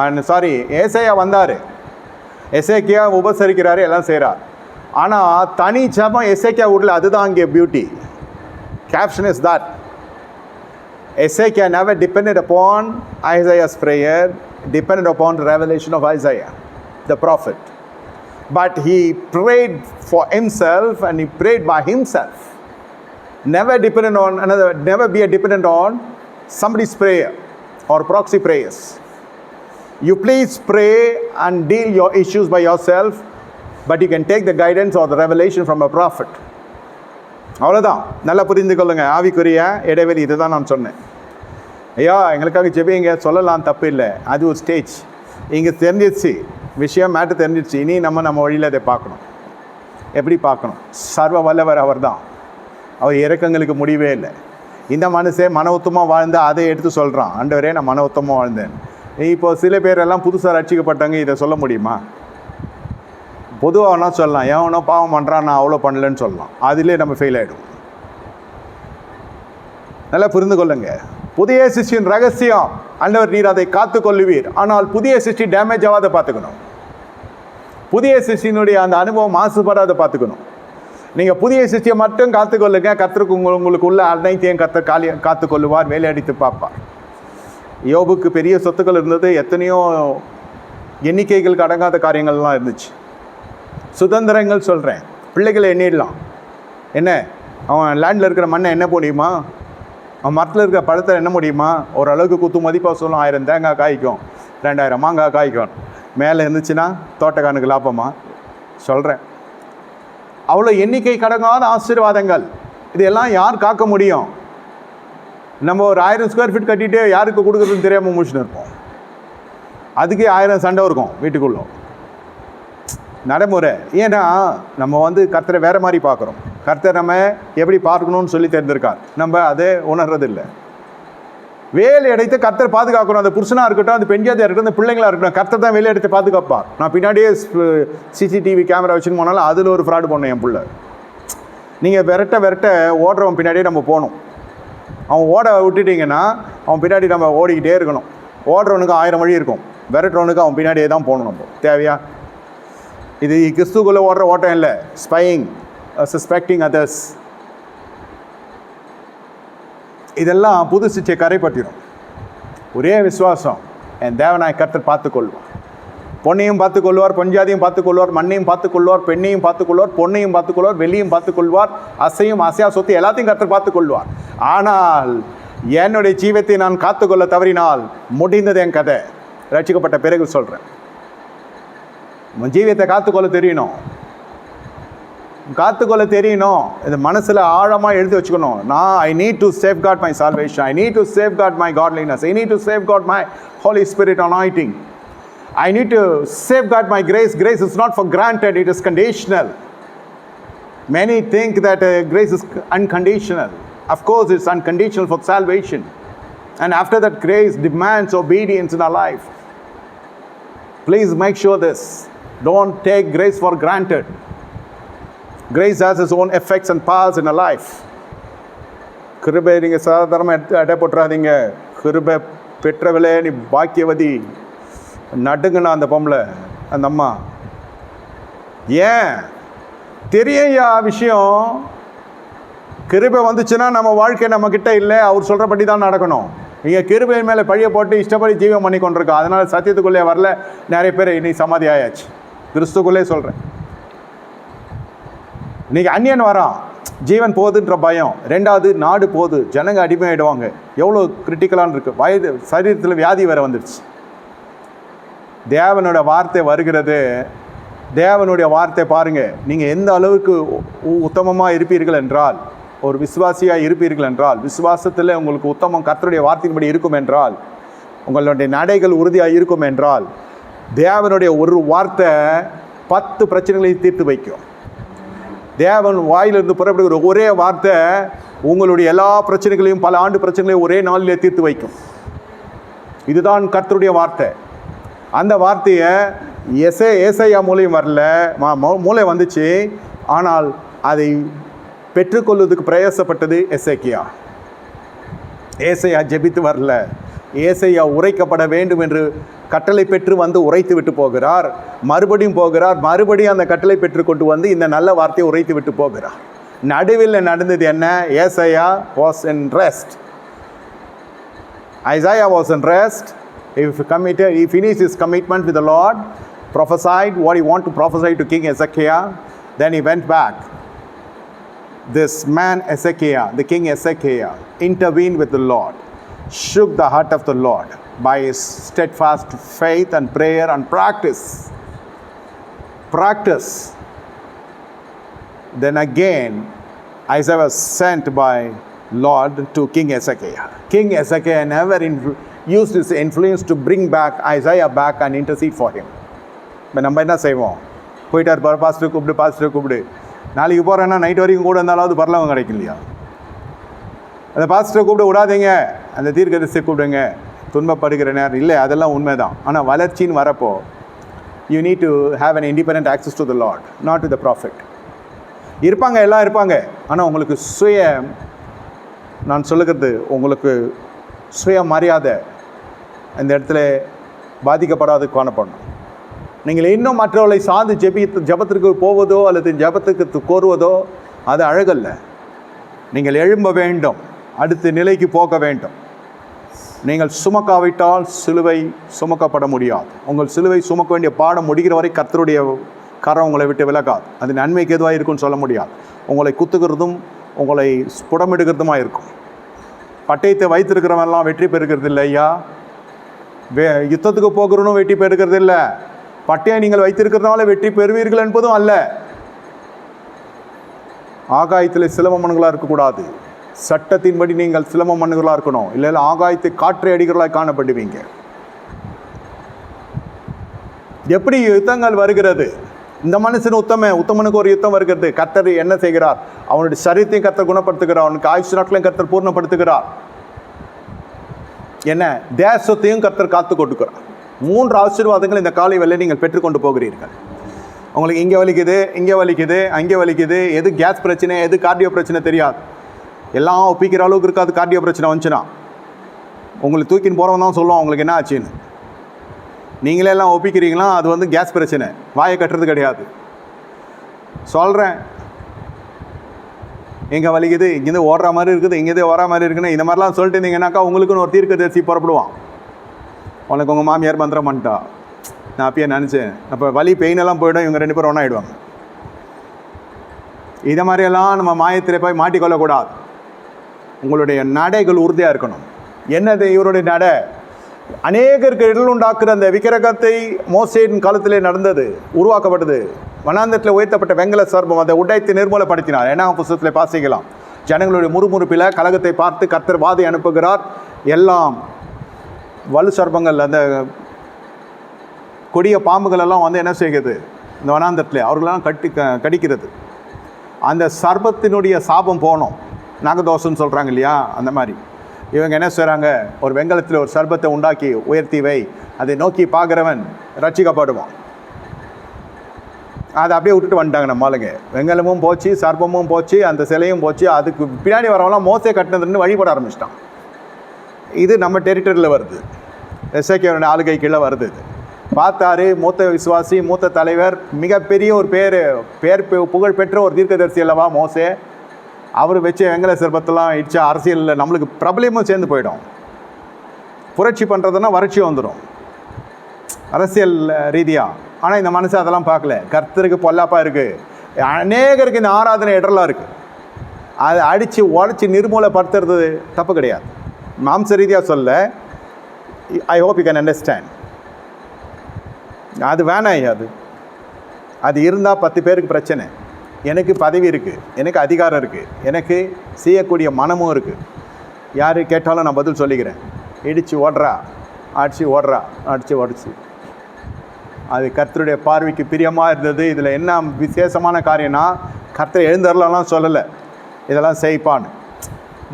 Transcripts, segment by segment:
And sorry ஏசையா வந்தார் எசேக்கியா உபசரிக்கிறார் எல்லாம் செய்கிறார் ஆனால் தனி ஜபம் எசேக்கியா விடல அதுதான் இங்கே beauty caption is that Hezekiah never depend upon Isaiah's prayer depend upon revelation of Isaiah the prophet but he prayed for himself and he prayed by himself never dependent on another, never be a dependent on somebody's prayer or proxy prayers. You please pray and deal your issues by yourself, but you can take the guidance or the revelation from a prophet. அவ்வளோதான் நல்லா புரிந்து கொள்ளுங்கள் ஆவிக்குரிய இடைவெளி இதுதான் நான் சொன்னேன். ஐயா எங்களுக்காக ஜெபிங்க. சொல்லலாம் தப்பு இல்லை. அது ஒரு ஸ்டேஜ் இங்கே தெரிஞ்சிருச்சு. விஷயம் மேட்டு தெரிஞ்சிருச்சு. இனி நம்ம நம்ம வழியில் அதை பார்க்கணும். எப்படி பார்க்கணும்? சர்வ வல்லவர் அவர் தான் அவர் இறக்கங்களுக்கு முடிவே இல்லை. இந்த மனுஷன் மன உத்தமாக வாழ்ந்து அதை எடுத்து சொல்கிறான் அண்டவரே நான் மன உத்தமாக வாழ்ந்தேன். இப்போ சில பேரெல்லாம் புதுசாக ரட்சிக்கப்பட்டவங்க இதை சொல்ல முடியுமா? பொதுவாகனா சொல்லலாம் எவனோ பாவம் பண்ணுறான் நான் அவ்வளோ பண்ணலன்னு சொல்லலாம் அதிலே நம்ம ஃபெயில் ஆகிடும் நல்லா புரிந்து கொள்ளுங்க. புதிய சிஷ்டின் ரகசியம் அண்டவர் நீர் அதை காத்து கொள்ளுவீர். ஆனால் புதிய சிஷ்டி டேமேஜ் ஆகாத பார்த்துக்கணும். புதிய சிஷ்டினுடைய அந்த அனுபவம் மாசுபடாத பார்த்துக்கணும். நீங்கள் புதிய சிஷ்டியை மட்டும் காத்துக்கொள்ளுங்க கத்திற்கு உங்கள் உங்களுக்கு உள்ள அனைத்தையும் கத்த காலி காத்துக்கொள்ளுவார் வேலையடித்து பார்ப்பார். யோபுக்கு பெரிய சொத்துக்கள் இருந்தது எத்தனையோ எண்ணிக்கைகள் அடங்காத காரியங்கள்லாம் இருந்துச்சு. சுதந்திரங்கள் சொல்கிறேன் பிள்ளைகளை எண்ணிடலாம். என்ன? அவன் லேண்டில் இருக்கிற மண்ணை என்ன முடியுமா அவன் மரத்தில் இருக்கிற பழத்தை என்ன முடியுமா? ஓரளவுக்கு குத்து மதிப்பாக சொல்லும் ஆயிரம் தேங்காய் காய்க்கும் ரெண்டாயிரம் மாங்காய் காய்க்கும். மேலே இருந்துச்சுன்னா தோட்டக்கானுக்கு லாபமா? சொல்கிறேன் அவ்வளோ எண்ணிக்கை கடங்காத ஆசீர்வாதங்கள். இதெல்லாம் யார் காக்க முடியும்? நம்ம ஒரு ஆயிரம் ஸ்கொயர் ஃபீட் கட்டிட்டு யாருக்கு கொடுக்குறதுன்னு தெரியாமல் முடிச்சுன்னு இருப்போம். அதுக்கே ஆயிரம் சண்டை இருக்கும் வீட்டுக்குள்ளே. நடைமுறை. ஏன்னா நம்ம வந்து கர்த்தரை வேறு மாதிரி பார்க்குறோம். கர்த்தர் நம்ம எப்படி பார்க்கணும்னு சொல்லி தெரிஞ்சிருக்கார். நம்ம அதை உணர்றதில்லை. வேலை எடுத்து கர்த்தர் பாதுகாக்கணும். அந்த புருஷனாக இருக்கட்டும் அந்த பெண்ஜாதியாக இருக்கட்டும் அந்த பிள்ளைங்களா இருக்கட்டும் கர்த்தர் தான் வேலை எடுத்து பாதுகாப்பார். நான் பின்னாடியே சிசிடிவி கேமரா வச்சுன்னு போனாலும் அதில் ஒரு ஃப்ராடு பண்ணேன் என் பிள்ளை. நீங்கள் விரட்ட விரட்ட ஓடுறவன் பின்னாடியே நம்ம போகணும். அவன் ஓட விட்டுட்டிங்கன்னா அவன் பின்னாடி நம்ம ஓடிக்கிட்டே இருக்கணும். ஓடுறவனுக்கு ஆயிரம் வழி இருக்கும். விரட்டுறவனுக்கு அவன் பின்னாடியே தான் போகணும் நம்ம. தேவையா? இது கிறிஸ்துக்குள்ளே ஓடுற ஓட்டம் இல்லை. ஸ்பையிங் சஸ்பெக்டிங் அதர்ஸ் இதெல்லாம் புது சிச்சை கரைப்பட்டிடும் ஒரே விசுவாசம். என் தேவனாய் பார்த்துக்கொள்வான் பொன்னையும் பொண்ணையும் பார்த்துக்கொள்வார் பொஞ்சாதியும் பார்த்துக்கொள்வார் மண்ணையும் பார்த்துக்கொள்வார் பெண்ணையும் பார்த்துக்கொள்வார் பொண்ணையும் பார்த்துக்கொள்வார் வெள்ளியும் பார்த்துக்கொள்வார் அசையும் அசையா சொத்து எல்லாத்தையும் கருத்து பார்த்து கொள்வார் ஆனால் என்னுடைய ஜீவத்தை நான் காத்துக்கொள்ள தவறினால் முடிந்தது என் கதை. ரட்சிக்கப்பட்ட பிறகு சொல்கிறேன் உன் ஜீவியத்தை காத்துக்கொள்ள தெரியணும். காத்துக்கொள்ள தெரியணும். இது மனசில் ஆழமாக எழுதி வச்சுக்கணும். நான் I need to save God my salvation I need to save God my godliness I need to save God my holy spirit on I Need to safe God my grace grace is not for granted it is conditional Many think that uh, grace is unconditional. Of course, it's unconditional for salvation. And after that, grace demands obedience in our life. Please make sure this. Don't take grace for granted. Grace has its own effects and powers in our life. கிருபை நீங்கள் சாதாரணமாக எடுத்து அடை போட்டுறாதீங்க கிருபை பெற்றவளே நீ பாக்கியவதி நடுங்கண்ணா அந்த பொம்பளை அந்த அம்மா. ஏன்? தெரியா விஷயம். கிருபை வந்துச்சுன்னா நம்ம வாழ்க்கை நம்ம இல்லை. அவர் சொல்கிறபடி தான் நடக்கணும். நீங்கள் கிருபையின் மேலே பழிய போட்டு இஷ்டப்படி ஜீவம் பண்ணி கொண்டிருக்கோம் அதனால் சத்தியத்துக்குள்ளே வரல. நிறைய பேர் இன்னைக்கு சமாதி ஆயாச்சு. கிறிஸ்துக்குள்ளே சொல்கிறேன் இன்னைக்கு அந்நியன் வரான். ஜீவன் போகுதுன்ற பயம். ரெண்டாவது நாடு போகுது. ஜனங்க அடிமையாயிடுவாங்க. எவ்வளோ கிரிட்டிக்கலான்னு இருக்குது வயது சரீரத்தில் வியாதி வேறு வந்துடுச்சு தேவனோட வார்த்தை வருகிறது. தேவனுடைய வார்த்தை பாருங்கள் நீங்கள் எந்த அளவுக்கு உத்தமமாக இருப்பீர்கள் என்றால் ஒரு விசுவாசியாக இருப்பீர்கள் என்றால் விசுவாசத்தில் உங்களுக்கு உத்தமம் கர்த்தருடைய வார்த்தையின்படி இருக்கும் என்றால் உங்களுடைய நடைகள் உறுதியாக இருக்கும் என்றால் தேவனுடைய ஒரு வார்த்தை பத்து பிரச்சனைகளை தீர்த்து வைக்கும். தேவன் வாயிலிருந்து புறப்படுகிற ஒரே வார்த்தை உங்களுடைய எல்லா பிரச்சனைகளையும் பல ஆண்டு பிரச்சனைகளையும் ஒரே நாளிலே தீர்த்து வைக்கும். இதுதான் கர்த்தருடைய வார்த்தை. அந்த வார்த்தையை எசே ஏசையா மூலையும் வரல. மூளை வந்துச்சு. ஆனால் அதை பெற்றுக்கொள்வதற்கு பிரயாசப்பட்டது எசேக்கியா. ஏசையா ஜெபித்து வரல. ஏசையா உரைக்கப்பட வேண்டும் என்று கட்டளை பெற்று வந்து உரைத்து விட்டு போகிறார். மறுபடியும் போகிறார். மறுபடியும் அந்த கட்டளை பெற்று கொண்டு வந்து இந்த நல்ல வார்த்தையை உரைத்து விட்டு போகிறார். நடுவில் நடந்தது என்ன? Isaiah was in rest Isaiah was in rest If he committed, he finished his commitment with the Lord, prophesied what he wanted to prophesy to King Ezekiel, then he went back. This man Ezekiel, the king Ezekiel, intervened with the Lord, shook the heart of the Lord by his steadfast faith and prayer and practice. Practice. Then again, Isaiah was sent by Lord to King Ezekiel. King Ezekiel never influ- used is influence to bring back Isaiah back and intercede for him இப்போ நம்ம என்ன செய்வோம்? போயிட்டார் பாரு pastor கூப்பிடு pastor கூப்பிடு. நாளைக்கு போகிறேன்னா நைட் வரைக்கும் கூட இருந்தாலாவது பரலவம் கிடைக்கும் இல்லையா? அந்த பாஸ்டரை கூப்பிட விடாதீங்க. அந்த தீர்க்கதரிசியை கூப்பிடுங்க. துன்பப்படுகிற நேரம் இல்லை அதெல்லாம் உண்மை தான் ஆனால் வளர்ச்சின்னு வரப்போ you need to have an independent access to the Lord not to the prophet இருப்பாங்க எல்லாம் இருப்பாங்க. ஆனால் உங்களுக்கு சுய நான் சொல்லுகிறது உங்களுக்கு சுய மரியாதை அந்த இடத்துல பாதிக்கப்படாது காணப்படணும். நீங்கள் இன்னும் மற்றவர்களை சார்ந்து ஜெபி ஜபத்திற்கு போவதோ அல்லது ஜபத்துக்கு கோருவதோ அது அழகல்ல. நீங்கள் எழும்ப வேண்டும். அடுத்த நிலைக்கு போக வேண்டும். நீங்கள் சுமக்காவிட்டால் சிலுவை சுமக்கப்பட முடியாது. உங்கள் சிலுவை சுமக்க வேண்டிய பாடம் முடிகிற வரை கர்த்தருடைய கரம் உங்களை விட்டு விலகாது. அது நன்மைக்கு எதுவாக இருக்கும்னு சொல்ல முடியாது. உங்களை குத்துகிறதும் உங்களை புடமிடுகிறதுமாக இருக்கும். பட்டயத்தை வைத்திருக்கிறவன்லாம் வெற்றி பெறுகிறது இல்லை ஐயா. வே யுத்தத்துக்கு போகிறவனும் வெற்றி பெறுகிறது இல்லை. பட்டயம் நீங்கள் வைத்திருக்கிறதுனால வெற்றி பெறுவீர்கள் என்பதும் அல்ல. ஆகாயத்தில் சிலம மனுகளாக இருக்கக்கூடாது. சட்டத்தின்படி நீங்கள் சிலம மனுகளாக இருக்கணும். இல்லை இல்லை ஆகாயத்தை காற்றை அடிகளாக காணப்படுவீங்க. எப்படி யுத்தங்கள் வருகிறது? இந்த மனுஷன் உத்தம உத்தமனுக்கு ஒரு யுத்தம் வருகிறது. கர்த்தர் என்ன செய்கிறார்? அவனுடைய சரீரத்தையும் கர்த்தர் குணப்படுத்துகிறார். அவனுக்கு ஆயுஷ் நாட்களையும் கர்த்தர் பூர்ணப்படுத்துகிறார். என்ன? தேசத்தையும் கர்த்தர் காத்து கொடுக்கிறார் மூன்று ஆசீர்வாதங்கள் இந்த காலை வேலை நீங்கள் பெற்றுக்கொண்டு போகிறீர்கள். உங்களுக்கு இங்கே வலிக்குது இங்கே வலிக்குது அங்கே வலிக்குது. எது கேஸ் பிரச்சனை எது கார்டியோ பிரச்சனை தெரியாது. எல்லாம் ஒப்பிக்கிற அளவுக்கு இருக்காது கார்டியோ பிரச்சனை வந்துச்சுன்னா. உங்களுக்கு தூக்கின்னு போகிறவன் தான் சொல்லுவோம் உங்களுக்கு என்ன ஆச்சுன்னு? நீங்களே எல்லாம் ஒப்பிக்கிறீங்களா? அது வந்து கேஸ் பிரச்சனை. வாயை கட்டுறது கிடையாது. சொல்கிறேன் எங்கே வலிக்குது? இங்கேருந்து ஓடுற மாதிரி இருக்குது இங்கேருந்து ஓடுற மாதிரி இருக்குன்னு இந்த மாதிரிலாம் சொல்லிட்டு இருந்தீங்கன்னாக்கா உங்களுக்குன்னு ஒரு தீர்க்க தரிசி புறப்படுவான். உனக்கு உங்கள் மாமியார் மந்திரம் பண்ணிட்டா. நான் அப்பயே நினச்சேன். அப்போ வலி பெயினெல்லாம் போயிடும் இவங்க ரெண்டு பேரும் ஒன்றா ஆகிடுவாங்க இதை மாதிரியெல்லாம் நம்ம மாயத்தில் போய் மாட்டிக்கொள்ளக்கூடாது. உங்களுடைய நடைகள் உறுதியாக இருக்கணும். என்னது இவருடைய நடை? அநேகருக்கு இடல் உண்டாக்குற அந்த விக்கிரகத்தை மோசேயின் காலத்திலே நடந்தது உருவாக்கப்பட்டது. வனாந்தத்தில் உயர்த்தப்பட்ட வெங்கல சர்பம் அதை உடைத்து நிர்மூலப்படுத்தினார். ஏன்னா புஸ்தகத்தில் பாசிக்கலாம் ஜனங்களுடைய முறுமுறுப்பில் கழகத்தை பார்த்து கர்த்தர் வாதை அனுப்புகிறார். எல்லாம் வலு சர்ப்பங்கள் அந்த கொடிய பாம்புகள் எல்லாம் வந்து என்ன செய்கிறது? இந்த வனாந்தத்தில் அவர்களெல்லாம் கட்டி க- கடிக்கிறது. அந்த சர்பத்தினுடைய சாபம் போகணும். நாகதோஷம்னு சொல்கிறாங்க இல்லையா? அந்த மாதிரி. இவங்க என்ன செய்கிறாங்க ஒரு வெங்கலத்தில் ஒரு சர்பத்தை உண்டாக்கி உயர்த்தி வை. அதை நோக்கி பார்க்குறவன் ரட்சிக்கப்படுவான். அதை அப்படியே விட்டுட்டு வந்துட்டாங்க நம்ம ஆளுங்க. வெங்கலமும் போச்சு சர்ப்பமும் போச்சு அந்த சிலையும் போச்சு. அதுக்கு பின்னாடி வரவங்களாம் மோசே கட்டினதுன்னு வழிபட ஆரம்பிச்சிட்டான். இது நம்ம டெரிட்டரியில் வருது. எஸ்ஐகேவனுடைய ஆளுகை கீழே வருது இது. பார்த்தாரு மூத்த விசுவாசி மூத்த தலைவர் மிகப்பெரிய ஒரு பேர் பேர் புகழ் பெற்ற ஒரு தீர்க்கதரிசி அல்லவா மோசே? அவர் வச்சு வெங்கல சிற்பத்தெல்லாம் இடிச்ச அரசியலில் நம்மளுக்கு பிரபலமும் சேர்ந்து போயிடும். புரட்சி பண்ணுறதுன்னா வறட்சி வந்துடும் அரசியல் ரீதியாக ஆனால் இந்த மனசு அதெல்லாம் பார்க்கல. கர்த்தருக்கு பொல்லாப்பா இருக்குது அநேகருக்கு இந்த ஆராதனை இடர்லாம் இருக்குது அதை அடித்து உடச்சி நிர்மூலப்படுத்துறது தப்பு கிடையாது. மாம்ச ரீதியாக சொல்ல I hope you can understand அது வேணாம் ஐயா அது. அது இருந்தால் பத்து பேருக்கு பிரச்சனை. எனக்கு பதவி இருக்குது எனக்கு அதிகாரம் இருக்குது எனக்கு செய்யக்கூடிய மனமும் இருக்குது யார் கேட்டாலும் நான் பதில் சொல்லிக்கிறேன். இடித்து ஓடுறா அடித்து ஓடுறா அடித்து ஓடிச்சு. அது கர்த்தருடைய பார்வைக்கு பிரியமாக இருந்தது இதில் என்ன விசேஷமான காரியம்னா கர்த்தர் எழுந்தரலாம் சொல்லலை இதெல்லாம் செய்ப்பான்னு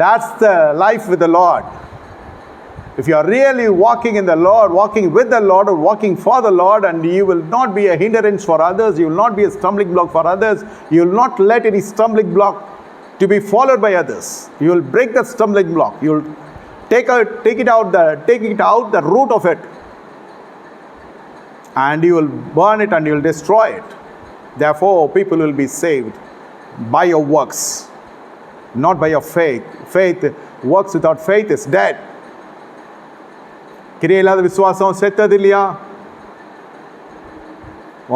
that's the life with the Lord if you are really walking in the Lord walking with the Lord walking for the Lord and you will not be a hindrance for others you will not be a stumbling block for others you will not let any stumbling block to be followed by others. You will break that stumbling block. You will take out take it out, the, take it out the root of it. And you will burn it and you will destroy it. Therefore people will be saved by your works not by your faith. Faith works without faith is dead. கிரியை இல்லாத விசுவாசம் செத்தது இல்லையா?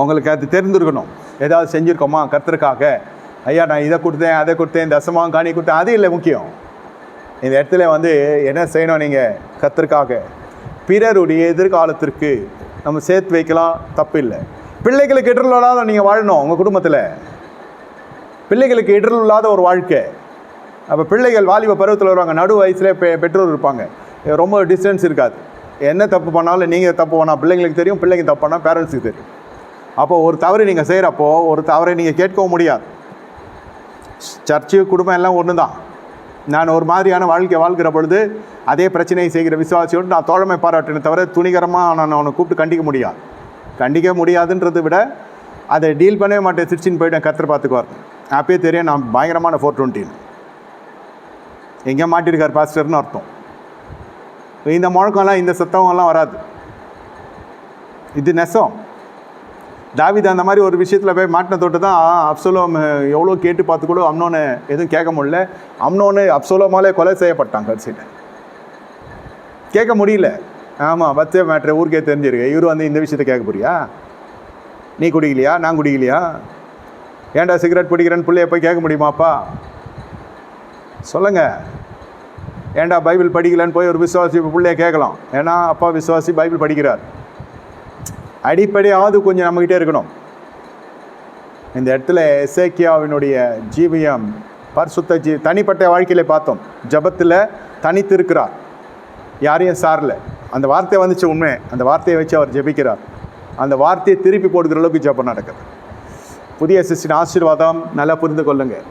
உங்களுக்கு அது தெரிஞ்சிருக்கணும் ஏதாவது செஞ்சுருக்கோமா கர்த்தருக்காக? ஐயா நான் இதை கொடுத்தேன் அதை கொடுத்தேன் தசமாக காணி கொடுத்தேன் அது இல்லை முக்கியம். இந்த இடத்துல வந்து என்ன செய்யணும் நீங்கள் கத்துறக்காக பிறருடைய எதிர்காலத்திற்கு நம்ம சேர்த்து வைக்கலாம் தப்பு இல்லை பிள்ளைகளுக்கு இடர்ல இல்லாத நீங்கள் வாழணும் உங்கள் குடும்பத்தில். பிள்ளைகளுக்கு இடர்ல இல்லாத ஒரு வாழ்க்கை. அப்போ பிள்ளைகள் வாலிப பருவத்தில் வருவாங்க நடு வயசுலேயே பெ பெற்றோர் இருப்பாங்க. ரொம்ப டிஸ்டன்ஸ் இருக்காது. என்ன தப்பு பண்ணாலும் நீங்கள் தப்பு பண்ணால் பிள்ளைங்களுக்கு தெரியும் பிள்ளைங்க தப்பு பண்ணால் பேரண்ட்ஸுக்கு தெரியும். அப்போ ஒரு தவறு நீங்கள் செய்கிறப்போ ஒரு தவறை நீங்கள் கேட்கவும் முடியாது. சர்ச்சு குடும்பம் எல்லாம் ஒன்று தான் நான் ஒரு மாதிரியான வாழ்க்கை வாழ்கிற பொழுது அதே பிரச்சனையை செய்கிற விசுவாசியோடு நான் தோழமை பாராட்டினே தவிர துணிகரமாக நான் அவனை கூப்பிட்டு கண்டிக்க முடியாது. கண்டிக்க முடியாதுன்றதை விட அதை டீல் பண்ணவே மாட்டேன். சிரிச்சின்னு போயிட்டேன் கத்திர பார்த்துக்குவார். அப்பயே தெரியும் நான் பயங்கரமான ஃபோர் டுவெண்ட்டின்னு எங்கேயோ மாட்டிருக்கார் பாஸ்டர்னு அர்த்தம். இந்த முழக்கம்லாம் இந்த சத்தம்லாம் வராது. இது நெசம். தாவித அந்த மாதிரி ஒரு விஷயத்தில் போய் மாட்டின தொட்டு தான் அப்சோலோம் எவ்வளோ கேட்டு பார்த்து கூட அம்னோன்னு எதுவும் கேட்க முடியல. அம்னோன்னு அப்சோலோமாலே கொலை செய்யப்பட்டான் கடைசியில் கேட்க முடியல. ஆமாம் பத்தே மேட்ரு ஊருக்கே தெரிஞ்சிருக்கு. இவர் வந்து இந்த விஷயத்தை கேட்க போறியா? நீ குடிக்கலையா? நான் குடிக்கலையா? ஏன்டா சிகரெட் பிடிக்கிறேன்னு பிள்ளைய போய் கேட்க முடியுமாப்பா சொல்லுங்கள் ஏன்டா பைபிள் படிக்கலன்னு போய் ஒரு விசுவாசி பிள்ளைய கேட்கலாம். ஏன்னா அப்பா விசுவாசி பைபிள் படிக்கிறார். அடிப்படையாவது கொஞ்சம் நம்மக்கிட்டே இருக்கணும். இந்த இடத்துல எசேக்கியாவினுடைய ஜீவியம் பரிசுத்த ஜீ தனிப்பட்ட வாழ்க்கையில பார்த்தோம். ஜபத்தில் தனித்து இருக்கிறார் யாரையும் சாரல. அந்த வார்த்தை வந்துச்சு உண்மை. அந்த வார்த்தையை வச்சு அவர் ஜெபிக்கிறார். அந்த வார்த்தையை திருப்பி போடுகிற அளவுக்கு ஜெபம் நடக்குது. புதிய சிஸ்டின் ஆசீர்வாதம் நல்லா புரிந்து கொள்ளுங்கள்